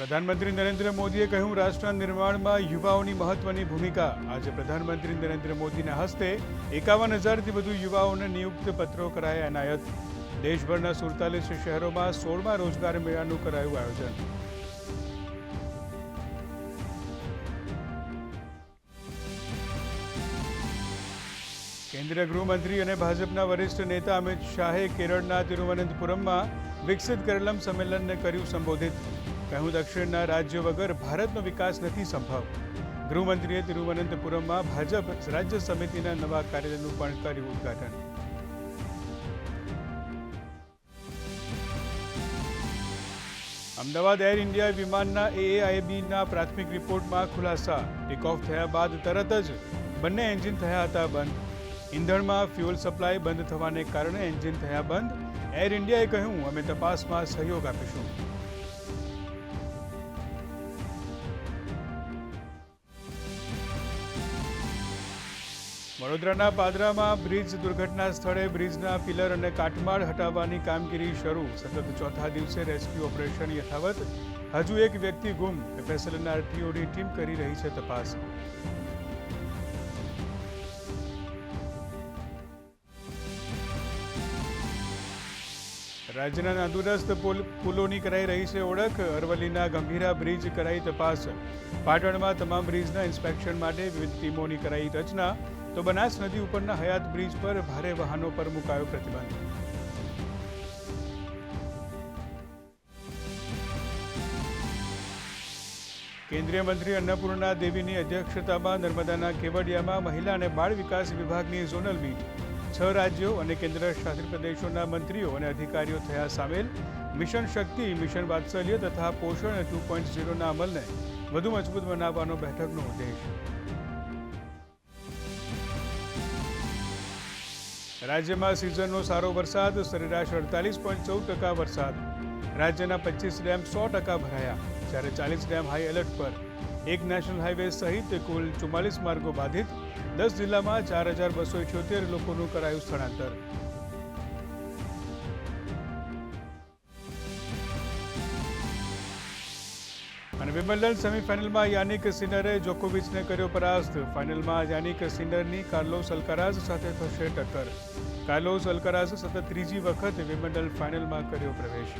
પ્રધાનમંત્રી નરેન્દ્ર મોદીએ કહ્યું, રાષ્ટ્ર નિર્માણમાં યુવાઓની મહત્વની ભૂમિકા. આજે પ્રધાનમંત્રી નરેન્દ્ર મોદીના હસ્તે એકાવન હજારથી વધુ યુવાઓને નિયુક્ત પત્રો કરાયા એનાયત. દેશભરના સુડતાલીસ શહેરોમાં સોળમા રોજગાર મેળાનું કરાયું આયોજન. કેન્દ્રીય ગૃહમંત્રી અને ભાજપના વરિષ્ઠ નેતા અમિત શાહે કેરળના તિરુવનંતપુરમમાં વિકસિત કેરલમ સંમેલનને કર્યું સંબોધિત. કહ્યું દક્ષિણના રાજ્ય વગર ભારતનો વિકાસ નથી સંભવ. ગૃહમંત્રીએ તિરુવનંતપુરમમાં ભાજપ રાજ્ય સમિતિના નવા કાર્યાલયનું પણ કર્યું ઉદ્ઘાટન. અમદાવાદ એર ઇન્ડિયા વિમાનના એએઆઈબીના પ્રાથમિક રિપોર્ટમાં ખુલાસા. ટેકઓફ થયા બાદ તરત જ બંને એન્જિન થયા હતા બંધ. ઇંધણમાં ફ્યુઅલ સપ્લાય બંધ થવાને કારણે એન્જિન થયા બંધ. એર ઇન્ડિયાએ કહ્યું, અમે તપાસમાં સહયોગ આપીશું. વડોદરાના પાદરામાં બ્રિજ દુર્ઘટના સ્થળે બ્રિજના પિલર અને કાટમાળ હટાવવાની કામગીરી શરૂ. સતત ચોથા દિવસે રેસ્ક્યુ ઓપરેશન યથાવત. હજુ એક વ્યક્તિ ગુમ. એફએસએલના આરટીઓની ટીમ કરી રહી છે તપાસ. રાજ્યના નાદુરસ્ત પુલ પુલોની કરાઈ રહી છે ઓળખ. અરવલ્લીના ગંભીરા બ્રિજ કરાઈ તપાસ. પાટણમાં તમામ બ્રિજના ઇન્સ્પેક્શન માટે વિવિધ ટીમોની કરાઈ રચના. તો બનાસ નદી ઉપરના હયાત બ્રિજ પર ભારે વાહનો પર મુકાયો પ્રતિબંધ. કેન્દ્રીય મંત્રી અન્નપૂર્ણા દેવીની અધ્યક્ષતામાં નર્મદાના કેવડિયામાં મહિલા અને બાળ વિકાસ વિભાગની ઝોનલ મીટ. છ રાજ્યો અને કેન્દ્ર શાસિત પ્રદેશોના મંત્રીઓ અને અધિકારીઓ થયા સામેલ. મિશન શક્તિ, મિશન વાત્સલ્ય તથા પોષણ ટુ પોઈન્ટ ઝીરોના અમલને વધુ મજબૂત બનાવવાનો બેઠકનો ઉદ્દેશ. રાજ્યમાં સિઝનનો સારો વરસાદ, સરેરાશ અડતાલીસ પોઈન્ટ ચૌદ ટકા વરસાદ. રાજ્યના પચીસ ડેમ સો ટકા ભરાયા. જ્યારે ચાલીસ ડેમ હાઈ એલર્ટ પર. એક નેશનલ હાઈવે સહિત કુલ ચુમ્માલીસ માર્ગો બાધિત. દસ જિલ્લામાં ચાર હજાર બસો ઇઠ્યોતેર લોકોનું કરાયું સ્થળાંતર. અને વિમ્બલ્ડન સેમીફાઇનલમાં યાનિક સિનરે જોકોવિચને કર્યો પરાસ્ત. ફાઇનલમાં યાનિક સિનરની કાર્લોસ અલ્કારાઝ સાથે થશે ટક્કર. કાર્લોસ અલ્કારાઝ સતત ત્રીજી વખત વિમ્બલ્ડન ફાઇનલમાં કર્યો પ્રવેશ.